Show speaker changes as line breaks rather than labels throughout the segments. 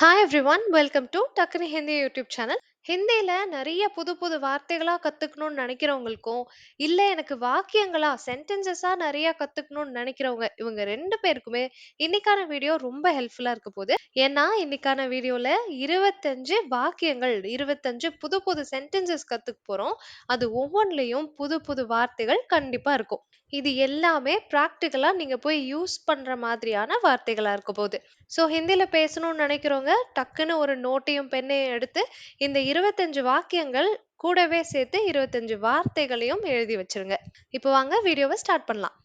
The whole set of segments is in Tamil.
ஹாய் எவ்ரிவன் வெல்கம் டு டக்குனு ஹிந்தி யூடியூப் சேனல் ஹிந்தியில் நிறைய புது புது வார்த்தைகளாக கற்றுக்கணும்னு நினைக்கிறவங்களுக்கும் இல்லை எனக்கு வாக்கியங்களா சென்டென்சஸாக நிறைய கற்றுக்கணும்னு நினைக்கிறவங்க இவங்க ரெண்டு பேருக்குமே இன்னைக்கான வீடியோ ரொம்ப ஹெல்ப்ஃபுல்லாக இருக்க போகுது. ஏன்னா இன்னைக்கான வீடியோவில் இருபத்தஞ்சு வாக்கியங்கள் இருபத்தஞ்சு புது புது சென்டென்சஸ் கற்றுக்க போகிறோம் அது ஒவ்வொன்றிலையும் புது புது வார்த்தைகள் கண்டிப்பாக இருக்கும். இது எல்லாமே ப்ராக்டிக்கலா நீங்க போய் யூஸ் பண்ற மாதிரியான வார்த்தைகளா இருக்க போகுது. ஸோ ஹிந்தியில பேசணும்னு நினைக்கிறவங்க டக்குன்னு ஒரு நோட்டையும் பெண்ணையும் எடுத்து இந்த இருபத்தஞ்சு வாக்கியங்கள் கூடவே சேர்த்து இருபத்தஞ்சு வார்த்தைகளையும் எழுதி வச்சிருங்க. இப்போ வாங்க வீடியோவை ஸ்டார்ட் பண்ணலாம்.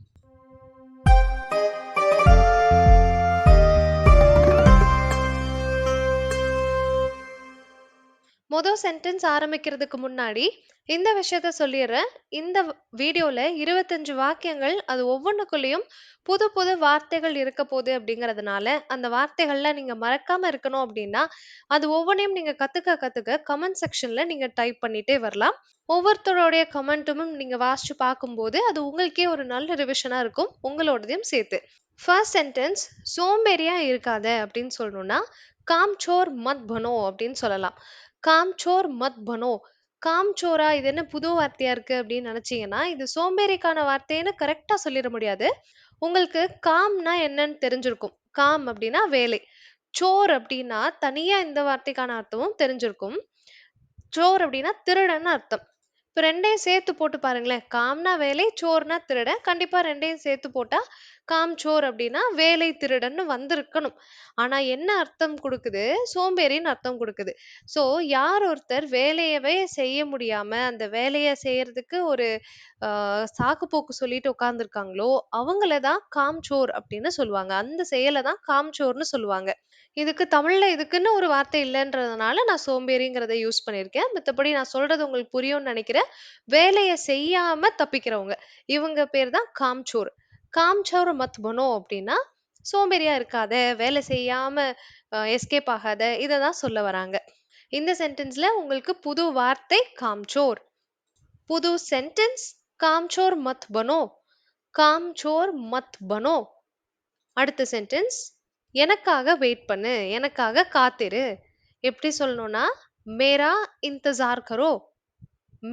மொதல் சென்டென்ஸ் ஆரம்பிக்கிறதுக்கு முன்னாடி இந்த விஷயத்த சொல்லிடுறேன். இந்த வீடியோல இருபத்தஞ்சு வாக்கியங்கள் அது ஒவ்வொன்றுக்குள்ளேயும் புது புது வார்த்தைகள் இருக்க போகுது அப்படிங்கறதுனால அந்த வார்த்தைகள்ல நீங்க மறக்காம இருக்கணும் அப்படின்னா அது ஒவ்வொன்றையும் நீங்க கத்துக்க கத்துக்க கமெண்ட் செக்ஷன்ல நீங்க டைப் பண்ணிட்டே வரலாம். ஒவ்வொருத்தரோடைய கமெண்ட்டும் நீங்க வாசிச்சு பார்க்கும்போது அது உங்களுக்கே ஒரு நல்ல ரிவிஷனா இருக்கும். உங்களோடதையும் சேர்த்து. ஃபர்ஸ்ட் சென்டென்ஸ் சோம்பேறியா இருக்காத அப்படின்னு சொல்லணும்னா காம்சோர் மத் பனோ அப்படின்னு சொல்லலாம். காம்சோர் மத் பனோ. காம்சோரா இது என்ன புது வார்த்தையா இருக்கு அப்படின்னு நினைச்சீங்கன்னா இது சோம்பேறிக்கான வார்த்தைன்னு கரெக்டா சொல்லிட முடியாது. உங்களுக்கு காம்னா என்னன்னு தெரிஞ்சிருக்கும். காம் அப்படின்னா வேலை. சோர் அப்படின்னா தனியா இந்த வார்த்தைக்கான அர்த்தமும் தெரிஞ்சிருக்கும். சோர் அப்படின்னா திருடன்னு அர்த்தம். இப்போ ரெண்டையும் சேர்த்து போட்டு பாருங்களேன். காம்னா வேலை சோர்னா திருடன். கண்டிப்பா ரெண்டையும் சேர்த்து போட்டா காம் சோர் அப்படின்னா வேலை திருடன்னு வந்திருக்கணும். ஆனா என்ன அர்த்தம் கொடுக்குது? சோம்பேறின்னு அர்த்தம் கொடுக்குது. சோ யார் ஒருத்தர் வேலையவே செய்ய முடியாம அந்த வேலையை செய்யறதுக்கு ஒரு ஆஹ் சாக்கு போக்கு சொல்லிட்டு உட்காந்துருக்காங்களோ அவங்கள தான் காம் சோர் அப்படின்னு சொல்லுவாங்க. அந்த செயலை தான் காம்சோர்னு சொல்லுவாங்க. இதுக்கு தமிழ்ல இதுக்குன்னு ஒரு வார்த்தை இல்லைன்றதுனால நான் சோம்பேறிங்கிறத யூஸ் பண்ணியிருக்கேன். மத்தபடி நான் சொல்றது உங்களுக்கு புரியும்னு நினைக்கிறேன். வேலையை செய்யாம தப்பிக்கிறவங்க. இவங்க பேர் தான் காம்சோர். காம்சோர் மத் பனோ அப்படின்னா சோம்பேறியா இருக்காத வேலை செய்யாம எஸ்கேப் ஆகாத இதை தான் சொல்ல வராங்க. இந்த சென்டென்ஸ்ல உங்களுக்கு புது வார்த்தை காம்சோர். புது சென்டென்ஸ் காம்சோர் மத் பனோ காம்சோர் மத் பனோ அடுத்த சென்டென்ஸ் எனக்காக வெயிட் பண்ணு எனக்காக காத்திரு. எப்படி சொல்லணும்னா மேரா இந்தஜார் கரோ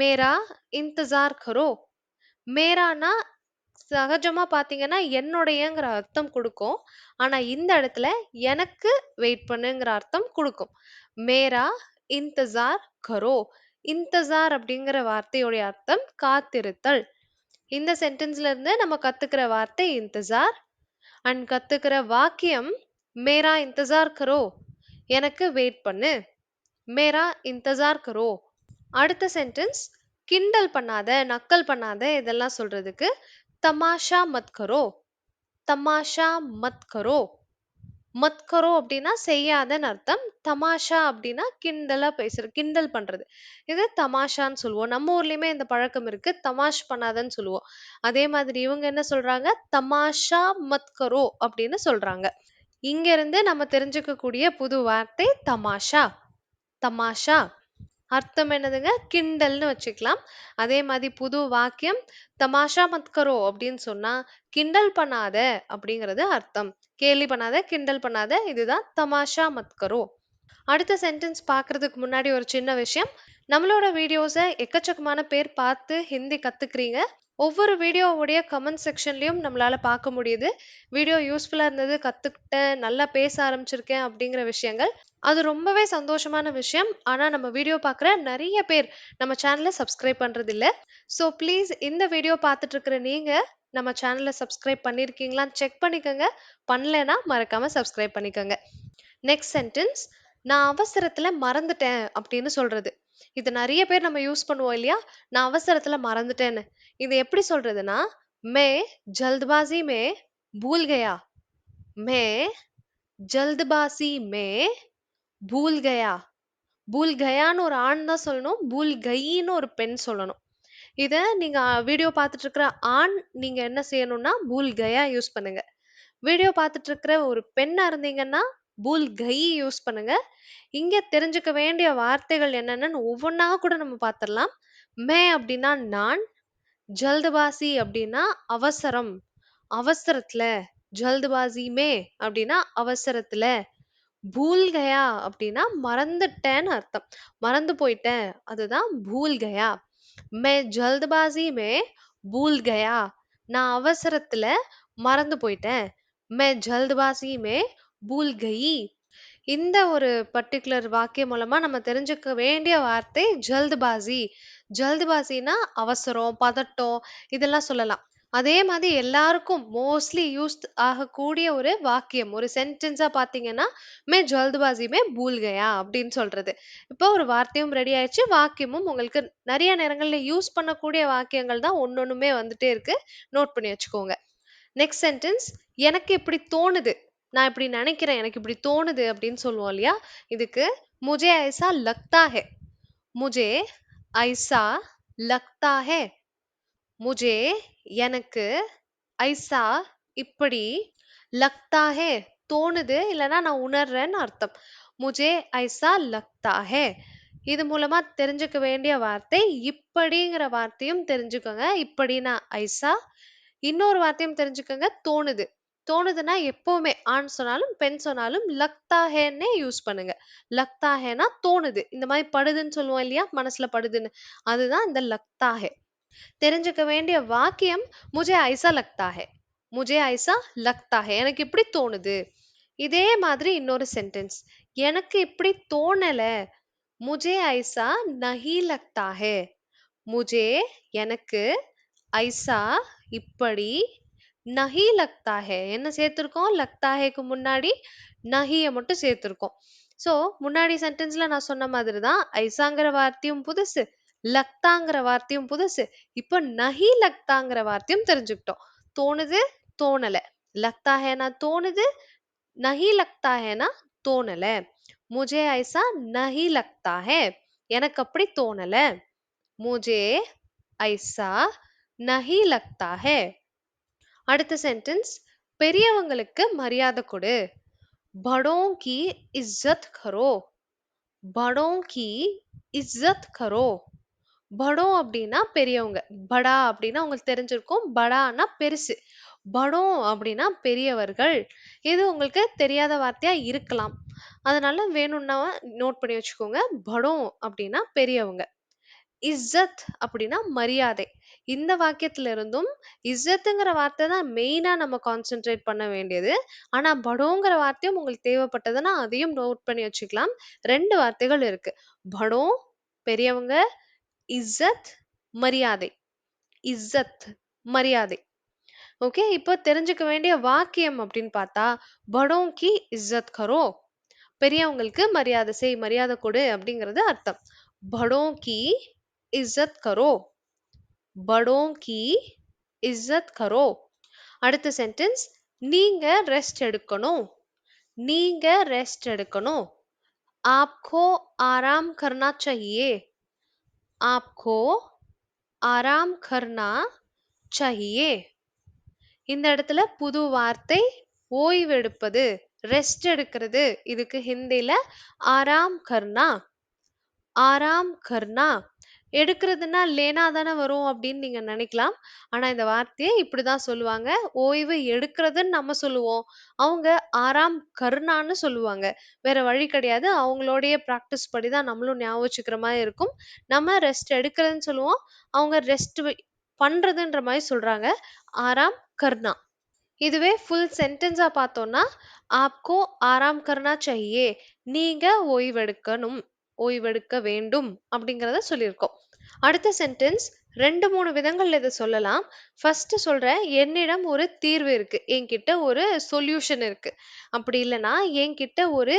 மேரா இந்தஜார் கரோ. மேரானா சகஜமா பாத்தீங்கன்னா என்னுடையங்கிற அர்த்தம் கொடுக்கும். ஆனா இந்த இடத்துல எனக்கு வெயிட் பண்ணுங்கிற அர்த்தம் கொடுக்கும். மேரா இந்தஜார் கரோ. இந்தஜார் அப்படிங்கிற வார்த்தையோடைய அர்த்தம் காத்திருத்தல். இந்த சென்டென்ஸ்ல இருந்து நம்ம கத்துக்கிற வார்த்தை இந்தஜார் அண்ட் கத்துக்கிற வாக்கியம் மேரா இந்தஜார் கரோ. எனக்கு வெயிட் பண்ணு. மேரா இந்தஜார் கரோ. அடுத்த சென்டென்ஸ் கிண்டல் பண்ணாத நக்கல் பண்ணாத இதெல்லாம் சொல்றதுக்கு தமாஷா மத் கரோ. தமாஷா மத் கரோ. மத் கரோ அப்படின்னா செய்யாதன்னு அர்த்தம். தமாஷா அப்படின்னா கிண்டலா பேசுற கிண்டல் பண்றது. இது தமாஷான்னு சொல்லுவோம். நம்ம ஊர்லயுமே இந்த பழக்கம் இருக்கு. தமாஷ் பண்ணாதன்னு சொல்லுவோம். அதே மாதிரி இவங்க என்ன சொல்றாங்க? தமாஷா மத் கரோ அப்படின்னு சொல்றாங்க. இங்கிருந்து நம்ம தெரிஞ்சுக்கக்கூடிய புது வார்த்தை தமாஷா. தமாஷா. அர்த்தம் என்னதுங்க? கிண்டல்னு வச்சுக்கலாம். அதே மாதிரி புது வாக்கியம் தமாஷா மத்கரோ அப்படின்னு சொன்னா கிண்டல் பண்ணாத அப்படிங்கிறது அர்த்தம். கேலி பண்ணாத கிண்டல் பண்ணாத இதுதான் தமாஷா மத்கரோ. அடுத்த சென்டென்ஸ் பார்க்கறதுக்கு முன்னாடி ஒரு சின்ன விஷயம். நம்மளோட வீடியோஸை எக்கச்சக்கமான பேர் பார்த்து ஹிந்தி கத்துக்கிறீங்க. ஒவ்வொரு வீடியோவுடைய கமெண்ட் செக்ஷன்லையும் நம்மளால பார்க்க முடியுது. வீடியோ யூஸ்ஃபுல்லா இருந்தது கத்துக்கிட்டேன் நல்லா பேச ஆரம்பிச்சிருக்கேன் அப்படிங்கிற விஷயங்கள். அது ரொம்பவே சந்தோஷமான விஷயம். ஆனால் நம்ம வீடியோ பார்க்குற நிறைய பேர் நம்ம சேனலை சப்ஸ்கிரைப் பண்ணுறதில்ல ஸோ ப்ளீஸ் இந்த வீடியோ பார்த்துட்டு இருக்கிற நீங்கள் நம்ம சேனலை சப்ஸ்கிரைப் பண்ணியிருக்கீங்களான்னு செக் பண்ணிக்கோங்க. பண்ணலைன்னா மறக்காம சப்ஸ்கிரைப் பண்ணிக்கோங்க. நெக்ஸ்ட் சென்டென்ஸ் நான் அவசரத்தில் மறந்துட்டேன் அப்படின்னு சொல்கிறது இது நிறைய பேர் நம்ம யூஸ் பண்ணுவோம் இல்லையா? நான் அவசரத்துல மறந்துட்டேன்னு. இது எப்படி சொல்றதுன்னா மே ஜல்த்பாசி மே பூல் கயா மே ஜல்த்பாசி மே பூல் கயா பூல் கயான்னு ஒரு ஆண் தான் சொல்லணும் பூல் கயின்னு" ஒரு பெண் சொல்லணும். இத நீங்க வீடியோ பார்த்துட்டு இருக்கிற ஆண் நீங்க என்ன செய்யணும்னா பூல் கயா யூஸ் பண்ணுங்க. வீடியோ பார்த்துட்டு இருக்கிற ஒரு பெண்ணா இருந்தீங்கன்னா பூல் கை யூஸ் பண்ணுங்க. இங்க தெரிஞ்சுக்க வேண்டிய வார்த்தைகள் என்னென்னு ஒவ்வொன்றா கூட நம்ம பார்த்துடலாம் மே அப்படின்னா நான் "ஜல்தபாசி" அப்படின்னா அவசரம் அவசரத்துல ஜல்துபாசி மே அப்படின்னா அவசரத்துல பூல் கயா அப்படின்னா மறந்துட்டேன்னு அர்த்தம். மறந்து போயிட்டேன் அதுதான் பூல் கயா மே ஜல்த்பாசி மே பூல் கயா நான் அவசரத்துல மறந்து போயிட்டேன். மே ஜல்த்பாசி மே பூல் கயி இந்த ஒரு பர்டிகுலர் வாக்கியம் மூலமா நம்ம தெரிஞ்சுக்க வேண்டிய வார்த்தை ஜல்த்பாசி. ஜல்த்பாசினா அவசரம் பதட்டம் இதெல்லாம் சொல்லலாம். அதே மாதிரி எல்லாருக்கும் மோஸ்ட்லி யூஸ் ஆகக்கூடிய ஒரு வாக்கியம் ஒரு சென்டென்ஸா பாத்தீங்கன்னா மே ஜல்த்பாசி மே பூல் கயா அப்படின்னு சொல்றது. இப்போ ஒரு வார்த்தையும் ரெடி ஆயிடுச்சு வாக்கியமும் உங்களுக்கு நிறைய நேரங்கள்ல யூஸ் பண்ணக்கூடிய வாக்கியங்கள் தான் ஒன்னொண்ணுமே வந்துட்டே இருக்கு. நோட் பண்ணி வச்சுக்கோங்க. நெக்ஸ்ட் சென்டென்ஸ் எனக்கு இப்படி தோணுது? நான் இப்படி நினைக்கிறேன் எனக்கு இப்படி தோணுது அப்படின்னு சொல்லுவோம் இல்லையா? இதுக்கு முஜே ஐசா லக்தா ஹே. முஜே ஐசா லக்தா ஹே. முஜே எனக்கு ஐசா இப்படி லக்தா ஹே தோணுது இல்லைன்னா நான் உணர்றேன்னு அர்த்தம். முஜே ஐசா லக்தா ஹே. இது மூலமா தெரிஞ்சுக்க வேண்டிய வார்த்தை இப்படிங்கிற வார்த்தையும் தெரிஞ்சுக்கோங்க. இப்படின்னா ஐசா இன்னொரு வார்த்தையும் தெரிஞ்சுக்கோங்க தோணுது. தோணுதுன்னா எப்பவுமே ஆண் சொன்னாலும் பெண் சொன்னாலும் லக்தா ஹேன்னே யூஸ் பண்ணுங்க. லக்தா ஹேனா தோணுது. இந்த மாதிரி படுதுன்னு சொல்லுவோம் இல்லையா? மனசுல படுதுன்னு. அதுதான் இந்த லக்தா ஹே தெரிஞ்சுக்க வேண்டிய வாக்கியம் முஜே ஐசா லக்தா ஹே முஜே ஐசா லக்தா ஹே எனக்கு இப்படி தோணுது. இதே மாதிரி இன்னொரு சென்டென்ஸ் எனக்கு இப்படி தோணல. முஜே ஐசா நஹி லக்தா ஹே முஜே எனக்கு ஐசா இப்படி நஹி லக்தா ஹே என்ன சேர்த்துருக்கோம்? லக்தா ஹேக்கு முன்னாடி நஹியை மட்டும் சேர்த்துருக்கோம். சோ முன்னாடி சென்டென்ஸ்ல நான் சொன்ன மாதிரி தான் ஐசாங்கிற வார்த்தையும் புதுசு லக்தாங்கிற வார்த்தையும் புதுசு. இப்போ நஹி லக்தாங்கிற வார்த்தையும் தெரிஞ்சுக்கிட்டோம். தோணுது? தோணல. லக்தா ஹேனா தோணுது? நஹி லக்தா ஹேனா தோணல. முஜே ஐசா நஹி லக்தா ஹே எனக்கு அப்படி தோணல. முஜே ஐசா நஹி லக்தா ஹே அடுத்த சென்டென்ஸ் பெரியவங்களுக்கு மரியாதை கொடு. படோ கி இஸ்ஸத் கரோ. படோ கி இஸ்ஸத் கரோ. படோ அப்படின்னா பெரியவங்க. படா அப்படின்னா உங்களுக்கு தெரிஞ்சிருக்கும். படான்னா பெருசு. படோ அப்படின்னா பெரியவர்கள். இது உங்களுக்கு தெரியாத வார்த்தையா இருக்கலாம். அதனால வேணும்னா நோட் பண்ணி வச்சுக்கோங்க. படோ அப்படின்னா பெரியவங்க. இஸ்ஸத் அப்படின்னா மரியாதை. இந்த வாக்கியத்துல இருந்தும் இஸ்ஸத்துங்கிற வார்த்தை தான் மெயினா நம்ம கான்சென்ட்ரேட் பண்ண வேண்டியது. ஆனா படோங்கிற வார்த்தையும் உங்களுக்கு தேவைப்பட்டதுன்னா அதையும் நோட் பண்ணி வச்சுக்கலாம். ரெண்டு வார்த்தைகள் இருக்கு. படோ பெரியவங்க இஸ்ஸத் மரியாதை. இஸ்ஸத் மரியாதை. ஓகே? இப்போ தெரிஞ்சுக்க வேண்டிய வாக்கியம் அப்படின்னு பார்த்தா படோ கி இஸ்ஸத் கரோ. பெரியவங்களுக்கு மரியாதை செய் மரியாதை கொடு அப்படிங்கிறது அர்த்தம். படோ கி இஸ்ஸத் கரோ. படோ கி இஸ்ஸத் கரோ அடுத்த சென்டென்ஸ் நீங்க ரெஸ்ட் எடுக்கணும் நீங்க ரெஸ்ட் எடுக்கணும் आपको आराम करना चाहिए आपको आराम करना चाहिए இந்த இடத்துல புது வார்த்தை ஓய்வெடுப்பது ரெஸ்ட் எடுக்கிறது இதுக்கு ஹிந்தில ஆராம் கர்னா ஆராம் கர்னா எடுக்கிறதுனா லேனா தானே வரும் அப்படின்னு நீங்க நினைக்கலாம் ஆனா இந்த வார்த்தையை இப்படிதான் சொல்லுவாங்க ஓய்வு எடுக்கிறதுன்னு நம்ம சொல்லுவோம் அவங்க ஆராம் கர்ணான்னு சொல்லுவாங்க வேற வழி கிடையாது அவங்களுடைய ப்ராக்டிஸ் படி தான் நம்மளும் ஞாபகம் வச்சுக்கிற மாதிரி இருக்கும் நம்ம ரெஸ்ட் எடுக்கிறதுன்னு சொல்லுவோம் அவங்க ரெஸ்ட் பண்றதுன்ற மாதிரி சொல்றாங்க ஆராம் கர்ணா இதுவே ஃபுல் சென்டென்ஸா பார்த்தோம்னா ஆப்கோ ஆராம் கர்னா चाहिए நீங்க ஓய்வெடுக்கணும் ஓய்வெடுக்க வேண்டும் அப்படிங்கிறத சொல்லியிருக்கோம். அடுத்த சென்டென்ஸ் ரெண்டு மூணு விதங்கள்ல இதை சொல்லலாம். ஃபர்ஸ்ட் சொல்றேன் என்னிடம் ஒரு தீர்வு இருக்கு. என்கிட்ட ஒரு சொல்யூஷன் இருக்கு. அப்படி இல்லைன்னா என்கிட்ட ஒரு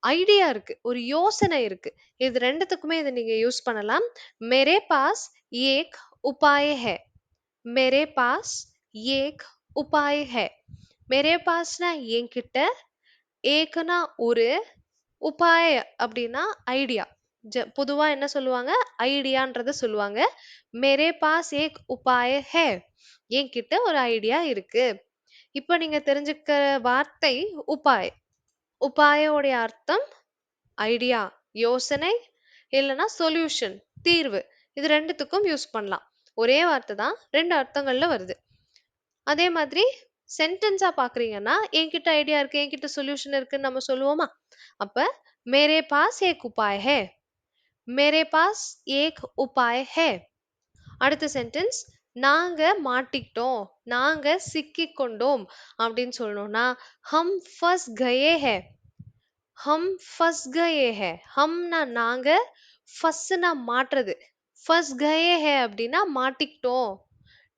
ஐடியா இருக்கு. ஒரு யோசனை இருக்கு. இது ரெண்டுத்துக்குமே இதை நீங்க யூஸ் பண்ணலாம். மேரே பாஸ் ஏக் உபாய ஹே. மேரே பாஸ் ஏக் உபாய் ஹே. மேரே பாஸ்னா என்கிட்ட ஏக்னா ஒரு உபாய அப்படின்னா ஐடியா பொதுவா என்ன சொல்லுவாங்க? ஐடியான்றத சொல்லுவாங்க. மேரே பாஸ் ஏக் உபாய ஹே. என்கிட்ட ஒரு ஐடியா இருக்கு. இப்போ நீங்க தெரிஞ்சுக்கிற வார்த்தை உபாய். உபாயோடைய அர்த்தம் ஐடியா யோசனை இல்லைன்னா சொல்யூஷன் தீர்வு. இது ரெண்டுத்துக்கும் யூஸ் பண்ணலாம். ஒரே வார்த்தை தான் ரெண்டு அர்த்தங்கள்ல வருது. அதே மாதிரி சென்டென்ஸா பார்க்குறீங்கன்னா, என்கிட்ட ஐடியா இருக்கு, என்கிட்ட சொல்யூஷன் இருக்குன்னு நம்ம சொல்லுவோமா? அப்ப மேரே பாஸ் ஏக் உபாய் ஹே மேரே பாஸ் ஏக் உபாய் ஹே அடுத்த சென்டென்ஸ் நாங்க மாட்டிக்கிட்டோம், நாங்க சிக்கிக்கொண்டோம் அப்படின்னு சொல்லணும்னா, ஹம் ஃபஸ் கயே ஹே ஹம் ஃபஸ் கயே ஹே ஹம்னா நாங்க, ஃபஸ்னா மாட்டுறது. ஃபஸ் கயே ஹே அப்படின்னா மாட்டிக்கிட்டோம்.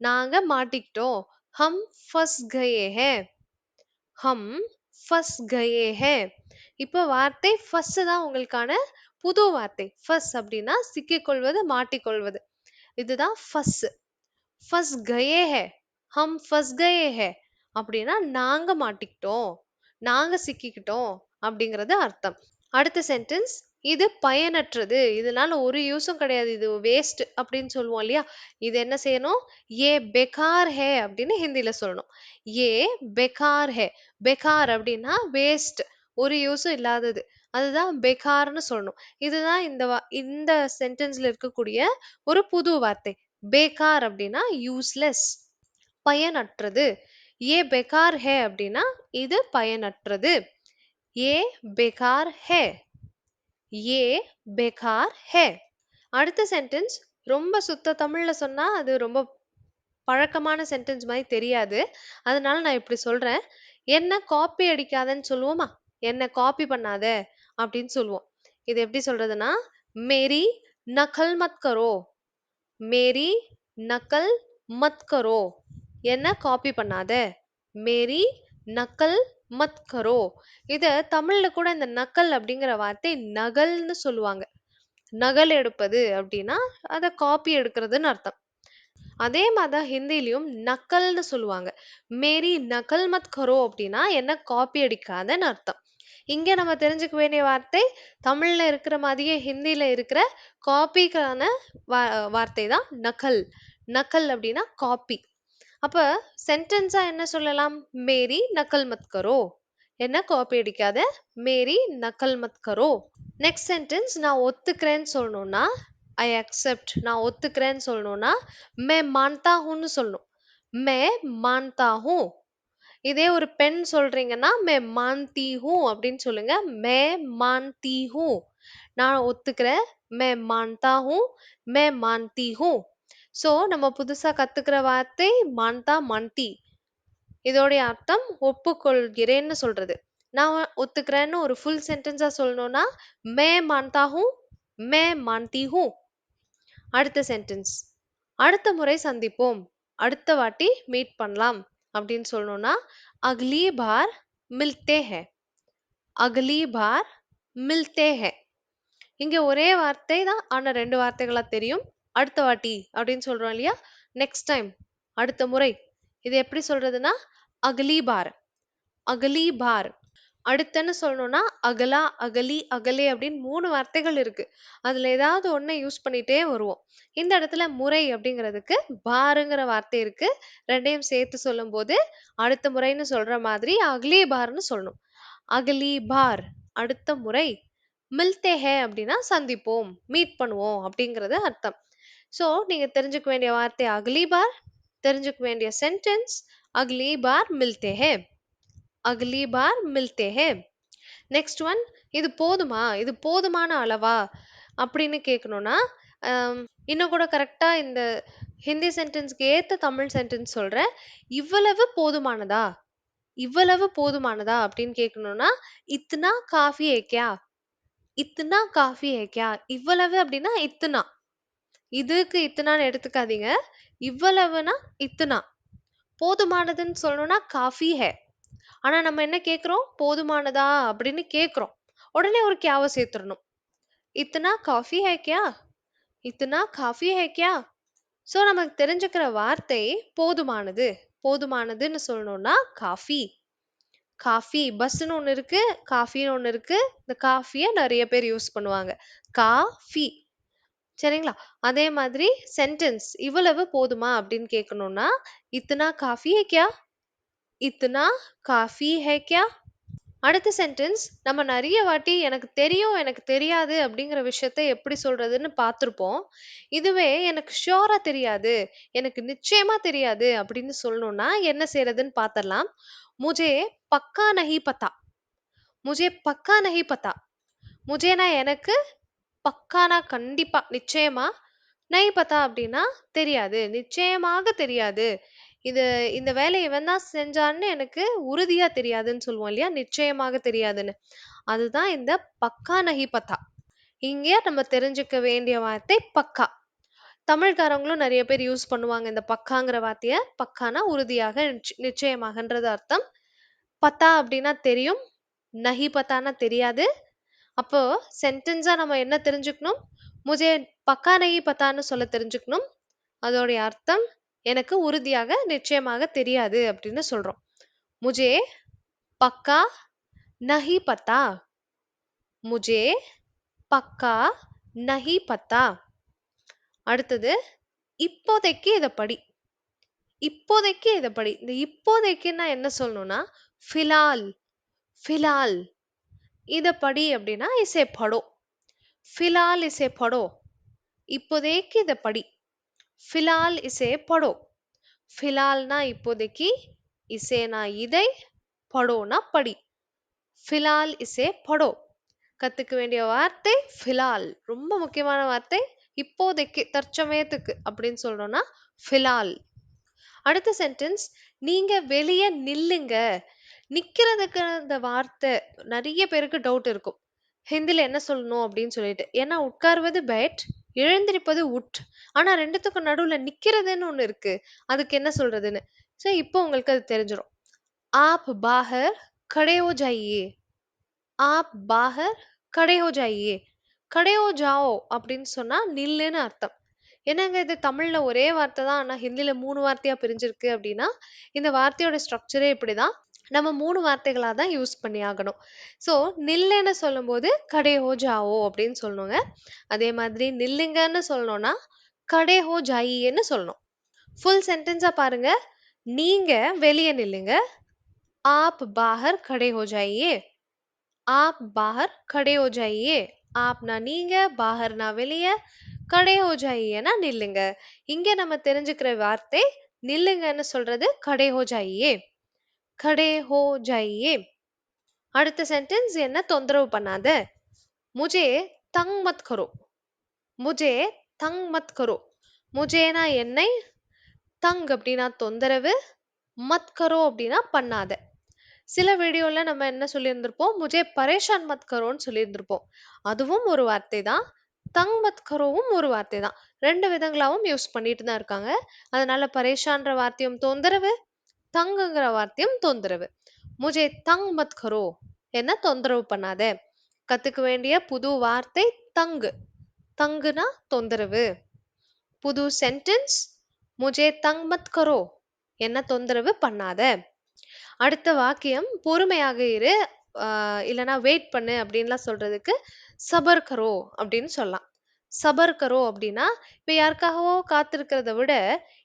நாங்க மாட்டிக்கிட்டோம். ஹம் फंस गए हैं ஹம் ஃபஸ் கயே ஹே இப்போ வார்த்தை ஃபஸ் தான் உங்களுக்கான புது வார்த்தை. ஃபஸ் அப்படின்னா சிக்கிக்கொள்வது, மாட்டிக்கொள்வது. இதுதான் ஃபஸ். ஃபஸ் கயே ஹே ஹம் ஃபஸ் கயே ஹே அப்படின்னா நாங்க மாட்டிக்கிட்டோம், நாங்க சிக்கிக்கிட்டோம் அப்படிங்கிறது அர்த்தம். அடுத்த சென்டென்ஸ் இது பயனற்றது. இதனால ஒரு யூஸும் கிடையாது. இது வேஸ்ட் அப்படின்னு சொல்லுவோம் இல்லையா? இது என்ன செய்யணும்? ஏ பெகார் ஹே அப்படின்னு ஹிந்தில சொல்லணும். ஏ பெகார் ஹே பெகார் அப்படின்னா வேஸ்ட். ஒரு யூஸும் இல்லாதது. அதுதான் பெகார்னு சொல்லணும். இதுதான் இந்த வா இந்த சென்டென்ஸ்ல இருக்கக்கூடிய ஒரு புது வார்த்தை. பேகார் அப்படின்னா யூஸ்லெஸ். பயனற்றது. ஏ பெகார் ஹே அப்படின்னா இது பயனற்றது. ஏ பெகார் ஹே ஏ பெகார் ஹே அடுத்த சென்டென்ஸ் ரொம்ப சுத்த தமிழில் சொன்னால் அது ரொம்ப பழக்கமான சென்டென்ஸ் மாதிரி தெரியாது. அதனால நான் இப்படி சொல்கிறேன் என்ன காப்பி அடிக்காதன்னு சொல்லுவோமா? என்ன காப்பி பண்ணாத அப்படின்னு சொல்லுவோம். இது எப்படி சொல்கிறதுன்னா மேரி நகல் மத் கரோ. மேரி நக்கல் மத் கரோ. என்ன காப்பி பண்ணாத. மேரி நக்கல் மத் கரோ. இத தமிழ்ல கூட இந்த நக்கல் அப்படிங்கிற வார்த்தை நகல்னு சொல்லுவாங்க. நகல் எடுப்பது அப்படின்னா, அதை காப்பி எடுக்கிறதுன்னு அர்த்தம். அதே மாதிரி ஹிந்திலையும் நக்கல்னு சொல்லுவாங்க. மேரி நகல் மத் கரோ அப்படின்னா என்ன காப்பி அடிக்காதன்னு அர்த்தம். இங்கே நம்ம தெரிஞ்சுக்க வேண்டிய வார்த்தை தமிழில் இருக்கிற மாதிரியே ஹிந்தியில் இருக்கிற காப்பிக்கான வா வார்த்தை தான் நகல். நகல் அப்படின்னா காப்பி. அப்ப சென்டென்ஸா என்ன சொல்லலாம்? மேரி நகல் மத் கரோ. என்ன காப்பி அடிக்காத. மேரி நகல் மத் கரோ. நெக்ஸ்ட் சென்டென்ஸ் நான் ஒத்துக்கிறேன்னு சொல்லணும்னா, ஐ அக்செப்ட் நான் ஒத்துக்கிறேன்னு சொல்லணும்னா, மே மான்தா ஹூன்னு சொல்லணும். மே மான்தா ஹூ. இதே ஒரு பெண் சொல்றீங்கன்னா, மே மான்தி ஹூ அப்படின்னு சொல்லுங்க. மே மான்தி ஹூ. நான் ஒத்துக்கிறேன். மே மான்தா ஹூ. மே மான்தி ஹூ. ஸோ நம்ம புதுசா கத்துக்கிற வார்த்தை மான்தா, மான்டி. இதோடைய அர்த்தம் ஒப்புக்கொள்கிறேன்னு சொல்றது. நான் ஒத்துக்கிறேன்னு ஒரு ஃபுல் சென்டென்ஸா சொல்லணும்னா, மே மான்தா ஹூ. மே மான்தி ஹூ. அடுத்த சென்டென்ஸ் அடுத்த முறை சந்திப்போம். அடுத்த வாட்டி மீட் பண்ணலாம் அப்படின்னு சொல்லணும்னா, அக்லி பார் மில்தே ஹே அக்லி பார் மில்தே ஹே இங்க ஒரே வார்த்தை தான். ஆனா ரெண்டு வார்த்தைகளா தெரியும். அடுத்த வாட்டி அப்படின்னு சொல்றோம் இல்லையா? நெக்ஸ்ட் டைம் அடுத்த முறை. இது எப்படி சொல்றதுன்னா, அகலி பார். அகலி பார். அடுத்தன்னு சொல்லணும்னா, அகலா, அகலி, அகலே அப்படின்னு மூணு வார்த்தைகள் இருக்கு. அதுல ஏதாவது ஒண்ண யூஸ் பண்ணிட்டே வருவோம். இந்த இடத்துல முறை அப்படிங்கிறதுக்கு பாருங்கிற வார்த்தை இருக்கு. ரெண்டையும் சேர்த்து சொல்லும்போது, அடுத்த முறைன்னு சொல்ற மாதிரி அகலி பார்ன்னு சொல்லணும். அகலி பார் அடுத்த முறை. மில்தேஹே அப்படின்னா சந்திப்போம், மீட் பண்ணுவோம் அப்படிங்கிறது அர்த்தம். ஸோ நீங்கள் தெரிஞ்சுக்க வேண்டிய வார்த்தை அகலி பார், தெரிஞ்சுக்க வேண்டிய சென்டென்ஸ் அக்லி பார் மில்தே ஹே அக்லி பார் மில்தே ஹே நெக்ஸ்ட் ஒன் இது போதுமா? இது போதுமான அளவா? அப்படின்னு கேட்கணும்னா, இன்னும் கூட கரெக்டாக இந்த ஹிந்தி சென்டென்ஸ்க்கு ஏற்ற தமிழ் சென்டென்ஸ் சொல்கிறேன் இவ்வளவு போதுமானதா? இவ்வளவு போதுமானதா? அப்படின்னு கேட்கணும்னா, இத்தனா காஃபி ஏக்கியா இத்தனா காஃபி ஏக்கியா இவ்வளவு அப்படின்னா இத்தனா இதுக்கு இத்தனான்னு எடுத்துக்காதீங்க. இவ்வளவுனா இத்தனா போதுமானதுன்னு சொல்லணும்னா காஃபி ஹே ஆனா நம்ம என்ன கேட்கிறோம்? போதுமானதா அப்படின்னு கேட்கிறோம். உடனே ஒரு கேவை சேர்த்துறணும். இத்தனா காஃபி ஹேக்கியா இத்தனா காஃபி ஹேக்கியா ஸோ நமக்கு தெரிஞ்சுக்கிற வார்த்தை போதுமானது. போதுமானதுன்னு சொல்லணும்னா காஃபி. காஃபி பஸ்ன்னு ஒண்ணு இருக்கு. காஃபின்னு ஒண்ணு இருக்கு. இந்த காஃபிய நெறைய பேர் யூஸ் பண்ணுவாங்க. காஃபி. சரிங்களா? அதே மாதிரி சென்டென்ஸ் இவ்வளவு போதுமா அப்படின்னு கேட்கணும்னா இத்தனா காஃபி ஹே கியா? இத்னா காஃபி ஹே கியா? அடுத்த சென்டென்ஸ் நம்ம நிறைய வாட்டி எனக்கு தெரியும், எனக்கு தெரியாது அப்படிங்கிற விஷயத்த எப்படி சொல்றதுன்னு பார்த்துருப்போம். இதுவே எனக்கு ஷோரா தெரியாது, எனக்கு நிச்சயமா தெரியாது அப்படின்னு சொல்லணும்னா என்ன செய்யறதுன்னு பார்த்துரலாம். முஜே பக்கா நஹி பத்தா முஜே பக்கா நஹி பத்தா முஜேனா எனக்கு பக்கானா கண்டிப்பா, நிச்சயமா, நஹி பத்தா அப்படின்னா தெரியாது, நிச்சயமாக தெரியாது. இது இந்த வேலைய இவன் தான் செஞ்சான்னு எனக்கு உறுதியா தெரியாதுன்னு சொல்லுவோம் இல்லையா? நிச்சயமாக தெரியாதுன்னு. அதுதான் இந்த பக்கா நஹி பத்தா. இங்கே நம்ம தெரிஞ்சுக்க வேண்டிய வார்த்தை பக்கா. தமிழ்காரங்களும் நெறைய பேர் யூஸ் பண்ணுவாங்க இந்த பக்காங்கிற வார்த்தைய. பக்கானா உறுதியாக, நிச் நிச்சயமாகன்றது அர்த்தம். பத்தா அப்படின்னா தெரியும். நஹி பத்தானா தெரியாது. அப்போ சென்டென்ஸா நம்ம என்ன தெரிஞ்சுக்கணும்? முஜே பக்கா நெய் பத்தான்னு சொல்ல தெரிஞ்சுக்கணும். அதோடைய அர்த்தம் எனக்கு உறுதியாக நிச்சயமாக தெரியாது அப்படின்னு சொல்றோம். முஜே பக்கா நஹி பத்தா? முஜே பக்கா நஹி பத்தா? அடுத்தது இப்போதைக்கு இதை படி. இப்போதைக்கு இதை படி. இந்த இப்போதைக்குன்னா என்ன சொல்லணும்னா ஃபிலால். ஃபிலால். இத படி அப்படின்னா இசே படோ. ஃபிலால் இசே படோ. இப்போதைக்கு இத படி. ஃபிலால் இசே படோ. ஃபிலால்னா இப்போதைக்கு, இசேனா இதை, படோனா படி. ஃபிலால் இசே படோ. கத்துக்க வேண்டிய வார்த்தை ஃபிலால். ரொம்ப முக்கியமான வார்த்தை. இப்போதைக்கு, தற்சமயத்துக்கு அப்படின்னு சொல்றோம்னா ஃபிலால். அடுத்த சென்டென்ஸ் நீங்க வெளியே நில்லுங்க. நிக்கிறதுக்கு அந்த வார்த்தை நெறைய பேருக்கு டவுட் இருக்கும். ஹிந்தில என்ன சொல்லணும் அப்படின்னு சொல்லிட்டு. ஏன்னா உட்காருவது பெட், எழுந்திருப்பது உட். ஆனா 2த்துக்கும் நடுவுல நிக்கிறதுன்னு ஒண்ணு இருக்கு. அதுக்கு என்ன சொல்றதுன்னு. ஸோ இப்போ உங்களுக்கு அது தெரிஞ்சிரும். आप बाहर खड़े हो जाइए. आप बाहर खड़े हो जाइए. खड़े हो जाओ அப்படின்னு சொன்னா நில்லுன்னு அர்த்தம். என்னங்க இது தமிழ்ல ஒரே வார்த்தை தான். ஆனா ஹிந்தில 3 வார்த்தையா பிரிஞ்சிருக்கு அப்படின்னா, இந்த வார்த்தையோட ஸ்ட்ரக்சரே இப்படிதான். நம்ம மூணு வார்த்தைகளாக தான் யூஸ் பண்ணி ஆகணும். ஸோ நில்லுன்னு சொல்லும்போது கடேஹோ ஜாவோ அப்படின்னு சொல்லணுங்க அதே மாதிரி நில்லுங்கன்னு சொல்லணும்னா கடேஹோ ஜாயின்னு சொல்லணும். ஃபுல் சென்டென்ஸாக பாருங்க. நீங்கள் வெளியே நில்லுங்க. ஆப் பாகர் கடே ஹோ ஜாயியே. ஆப் பாகர் கடே ஹோ ஜாயியே. ஆப்னா நீங்கள் பாகர்னா வெளியே கடே ஹோ ஜாயியேனா நில்லுங்க. இங்கே நம்ம தெரிஞ்சுக்கிற வார்த்தை நில்லுங்கன்னு சொல்கிறது கடே ஹோ ஜாயியே. கடே ஹோ जाइए அடுத்த சென்டென்ஸ் என்ன? தொந்தரவு பண்ணாத. முஜே தங் மத் கரோ. முஜே தங் மத் கரோ. முஜேனா என்னை? தங் அப்படின்னா தொந்தரவு மத் கரோ அப்படின்னா பண்ணாத. சில வீடியோவில் நம்ம என்ன சொல்லியிருந்திருப்போம்? முஜே பரேஷான் மத் கரோன்னு சொல்லியிருந்திருப்போம். அதுவும் ஒரு வார்த்தை தான். தங் மத் கரோவும் ஒரு வார்த்தை தான். ரெண்டு விதங்களாகவும் யூஸ் பண்ணிட்டு தான் இருக்காங்க. அதனால பரேஷான்ற வார்த்தையும் தொந்தரவு தங்குங்கிற வார்த்தையும் தொந்தரவு. முஜே தங் மத் கரோ. என்ன தொந்தரவு பண்ணாத? கத்துக்க வேண்டிய புது வார்த்தை தங்கு. தங்குனா தொந்தரவு. புது சென்டென்ஸ் முஜே தங் மத் கரோ. என்ன தொந்தரவு பண்ணாத? அடுத்த வாக்கியம் பொறுமையாக இரு. இல்லைன்னா வெயிட் பண்ணு அப்படின்லாம் சொல்றதுக்கு சபர் கரோ அப்படின்னு சொல்லலாம். சபர் கரோ அப்படின்னா இப்போ யாருக்காகவோ காத்திருக்கிறத விட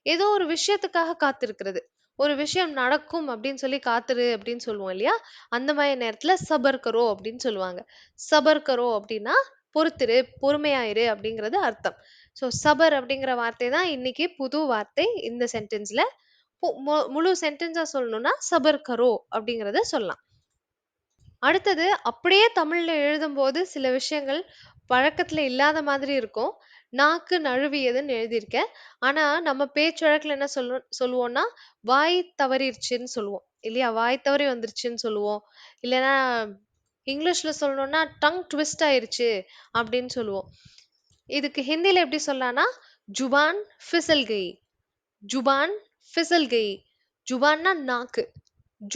ஏதோ ஒரு விஷயத்துக்காக காத்திருக்கிறது. ஒரு விஷயம் நடக்கும் அப்படின்னு சொல்லி காத்திரு அப்படின்னு சொல்லுவோம் இல்லையா? அந்த மாதிரி நேரத்துல சபர் கரோ அப்படின்னு சொல்லுவாங்க. சபர் கரோ அப்படின்னா பொறுத்திரு, பொறுமையாயிரு அப்படிங்கிறது அர்த்தம். ஸோ சபர் அப்படிங்கிற வார்த்தை தான் இன்னைக்கு புது வார்த்தை இந்த சென்டென்ஸ்ல. பு மு முழு சென்டென்ஸா சொல்லணும்னா சபர் கரோ அப்படிங்கிறத சொல்லலாம். அடுத்தது அப்படியே தமிழ்ல எழுதும்போது சில விஷயங்கள் பழக்கத்துல இல்லாத மாதிரி இருக்கும். நாக்கு நழுவியதுன்னு எழுதியிருக்கேன். ஆனா நம்ம பேச்சுவழக்குல என்ன சொல்லு சொல்லுவோம்னா, வாய் தவறிருச்சுன்னு சொல்லுவோம். இல்லையா? வாய் தவறி வந்துருச்சுன்னு சொல்லுவோம். இல்லன்னா இங்கிலீஷ்ல சொல்லணும்னா டங் ட்விஸ்ட் ஆயிருச்சு அப்படின்னு சொல்லுவோம். இதுக்கு ஹிந்தியில் எப்படி சொல்லலாம்னா, ஜுபான் ஃபிசல் கயி. ஜுபான் ஃபிசல் கயி. ஜுபான்னா நாக்கு.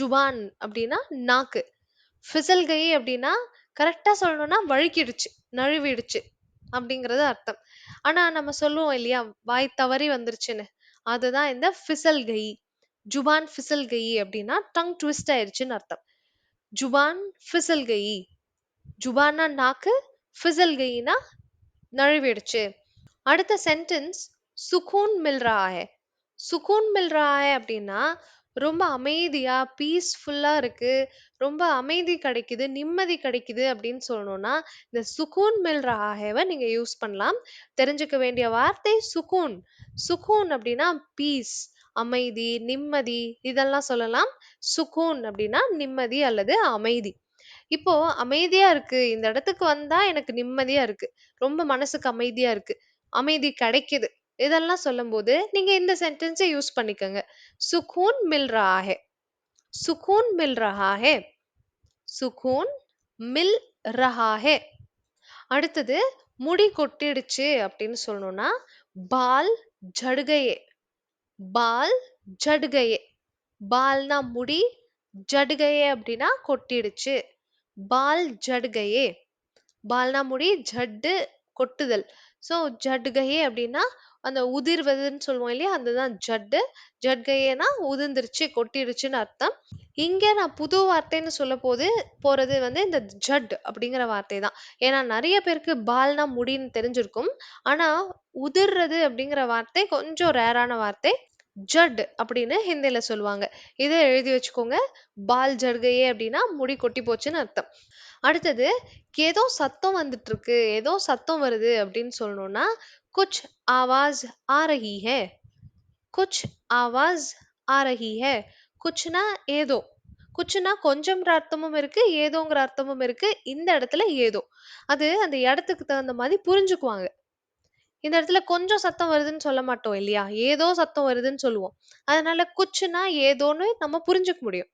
ஜுபான் அப்படின்னா நாக்கு. ஃபிசல் கை அப்படின்னா கரெக்டா சொல்லணும்னா வழுக்கிடுச்சு, நழுவிடுச்சு அப்படிங்கிறது அர்த்தம். ஆனா நம்ம சொல்லுவோம் இல்லையா? வாய் தவறி வந்துருச்சுன்னு. அதுதான் இந்த ஃபிசல் கை ஜுபான் ஃபிசல் கை அப்படின்னா டங் ட்விஸ்ட் ஆயிடுச்சுன்னு அர்த்தம். ஜுபான் ஃபிசல் ஜுபானா நாக்கு, ஃபிசல் கயினா நழுவிடுச்சு. அடுத்த சென்டென்ஸ் சுகூன் மில் சுகூன் மில் அப்படின்னா, ரொம்ப அமைதியா, பீஸ்ஃபுல்லா இருக்கு. ரொம்ப அமைதி கிடைக்குது, நிம்மதி கிடைக்குது அப்படின்னு சொல்லணும்னா, இந்த சுகூன் மில் ரஹா நீங்கள் நீங்க யூஸ் பண்ணலாம். தெரிஞ்சுக்க வேண்டிய வார்த்தை சுகூன். சுகூன் அப்படின்னா பீஸ், அமைதி, நிம்மதி இதெல்லாம் சொல்லலாம். சுகூன் அப்படின்னா நிம்மதி அல்லது அமைதி. இப்போ அமைதியா இருக்கு. இந்த இடத்துக்கு வந்தா எனக்கு நிம்மதியா இருக்கு. ரொம்ப மனசுக்கு அமைதியா இருக்கு. அமைதி கிடைக்குது. இதெல்லாம் சொல்லும்போது, நீங்க இந்த சென்டென்ஸை யூஸ் பண்ணிக்கோங்க. சுகூன் மில் ரஹா சுகூன் மில் ரஹா சுகூன் மில் ரஹா அடுத்தது முடி கொட்டிடுச்சு அப்படின்னு சொல்லணும்னா, பால் ஜடுகையே. பால் ஜடுகையே. பால்னா முடி, ஜடுகையே அப்படின்னா கொட்டிடுச்சு. பால் ஜடுகையே. பால்னா முடி, ஜட்டு கொட்டுதல். ஸோ ஜட்கஹே அப்படின்னா, அந்த உதிர்வதுன்னு சொல்லுவோம் இல்லையா? அதுதான் ஜட்டு. ஜட் உதிர்ந்துருச்சு, கொட்டிடுச்சுன்னு அர்த்தம். இங்கே நான் புது வார்த்தைன்னு சொல்ல போது போகிறது வந்து இந்த ஜட் அப்படிங்கிற வார்த்தை தான். ஏன்னா நிறைய பேருக்கு பால்னா முடின்னு தெரிஞ்சிருக்கும். ஆனால் உதிர்றது அப்படிங்கிற வார்த்தை கொஞ்சம் ரேரான வார்த்தை. ஜட் அப்படின்னு ஹிந்தியில் சொல்லுவாங்க. இதை எழுதி வச்சுக்கோங்க. பால் ஜர்கையே அப்படின்னா முடி கொட்டி போச்சுன்னு அர்த்தம். அடுத்தது ஏதோ சத்தம் வந்துட்டு இருக்கு. ஏதோ சத்தம் வருது அப்படின்னு சொல்லணும்னா, குச் ஆவாஸ் ஆ ரஹி ஹே குச் ஆவாஸ் ஆ ரஹி ஹே குச்னா ஏதோ. குச்சுனா கொஞ்சம்ங்கிற அர்த்தமும் இருக்கு, ஏதோங்கிற அர்த்தமும் இருக்கு. இந்த இடத்துல ஏதோ. அது அந்த இடத்துக்கு தகுந்த மாதிரி புரிஞ்சுக்குவாங்க. இந்த இடத்துல கொஞ்சம் சத்தம் வருதுன்னு சொல்ல மாட்டோம் இல்லையா? ஏதோ சத்தம் வருதுன்னு சொல்லுவோம். அதனால குச்னா ஏதோன்னு நம்ம புரிஞ்சுக்க முடியும்.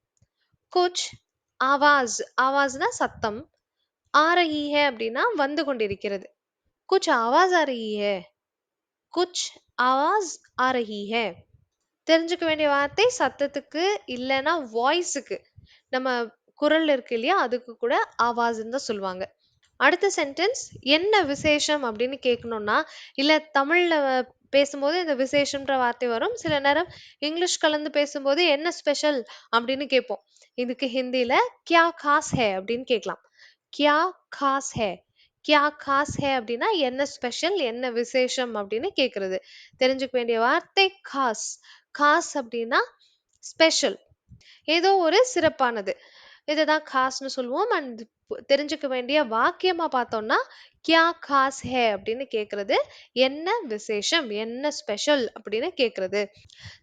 குச் ஆவாஸ் ஆவாஸ்னா சத்தம். ஆ அப்படின்னா வந்து கொண்டிருக்கிறது. குச் ஆவாஸ் ஆ குச் ஆவாஸ் ஆ தெரிஞ்சுக்க வேண்டிய வார்த்தை சத்தத்துக்கு இல்லன்னா வாய்ஸுக்கு. நம்ம குரல் இருக்கு இல்லையா? அதுக்கு கூட ஆவாஸ்ன்னு தான் சொல்லுவாங்க. அடுத்த சென்டென்ஸ் என்ன விசேஷம் அப்படின்னு கேட்கணும்னா, இல்ல தமிழ்ல பேசும்போது இந்த விசேஷம்ன்ற வார்த்தை வரும். சில நேரம் இங்கிலீஷ் கலந்து பேசும்போது என்ன ஸ்பெஷல் அப்படின்னு கேட்போம். இதுக்கு ஹிந்தில கியா காஸ் ஹே அப்படின்னு கேட்கலாம். கியா காஸ் ஹே கியா காஸ் ஹே அப்படின்னா என்ன ஸ்பெஷல், என்ன விசேஷம் அப்படின்னு கேட்கறது தெரிஞ்சுக்க வேண்டிய வார்த்தை காஸ். காஸ் அப்படின்னா ஸ்பெஷல். ஏதோ ஒரு சிறப்பானது. இதை தான் காஸ்ன்னு சொல்லுவோம். அண்ட் தெரிஞ்சுக்க வேண்டிய வாக்கியமா பார்த்தோம்னா, கியா காஸ் ஹே அப்படின்னு கேட்கறது என்ன விசேஷம், என்ன ஸ்பெஷல் அப்படின்னு கேட்கறது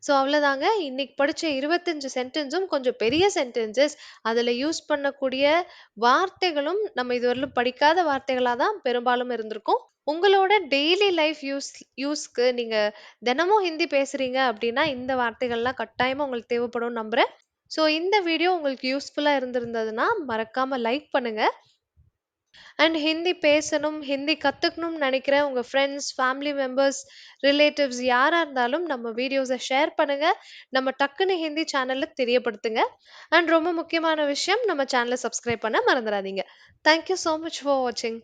ஸோ அவ்வளோதாங்க. இன்னைக்கு படிச்ச 25 சென்டென்ஸும் கொஞ்சம் பெரிய சென்டென்சஸ். அதுல யூஸ் பண்ணக்கூடிய வார்த்தைகளும் நம்ம இதுவரையிலும் படிக்காத வார்த்தைகளாக தான் பெரும்பாலும் இருந்திருக்கும். உங்களோட டெய்லி லைஃப் யூஸ் யூஸ்க்கு நீங்க தினமும் ஹிந்தி பேசுறீங்க அப்படின்னா, இந்த வார்த்தைகள்லாம் கட்டாயமா உங்களுக்கு தேவைப்படும் நம்புறேன். ஸோ இந்த வீடியோ உங்களுக்கு யூஸ்ஃபுல்லாக இருந்திருந்ததுன்னா, மறக்காம லைக் பண்ணுங்க. அண்ட் ஹிந்தி பேசணும், ஹிந்தி கற்றுக்கணும்னு நினைக்கிற உங்க ஃப்ரெண்ட்ஸ், ஃபேமிலி மெம்பர்ஸ், ரிலேட்டிவ்ஸ் யாராக இருந்தாலும் நம்ம வீடியோஸை ஷேர் பண்ணுங்க. நம்ம டக்குன்னு ஹிந்தி சேனலில் தெரியப்படுத்துங்க. அண்ட் ரொம்ப முக்கியமான விஷயம் நம்ம சேனலை சப்ஸ்கிரைப் பண்ண மறந்துடாதீங்க தேங்க் யூ மச் ஃபார் வாட்சிங்.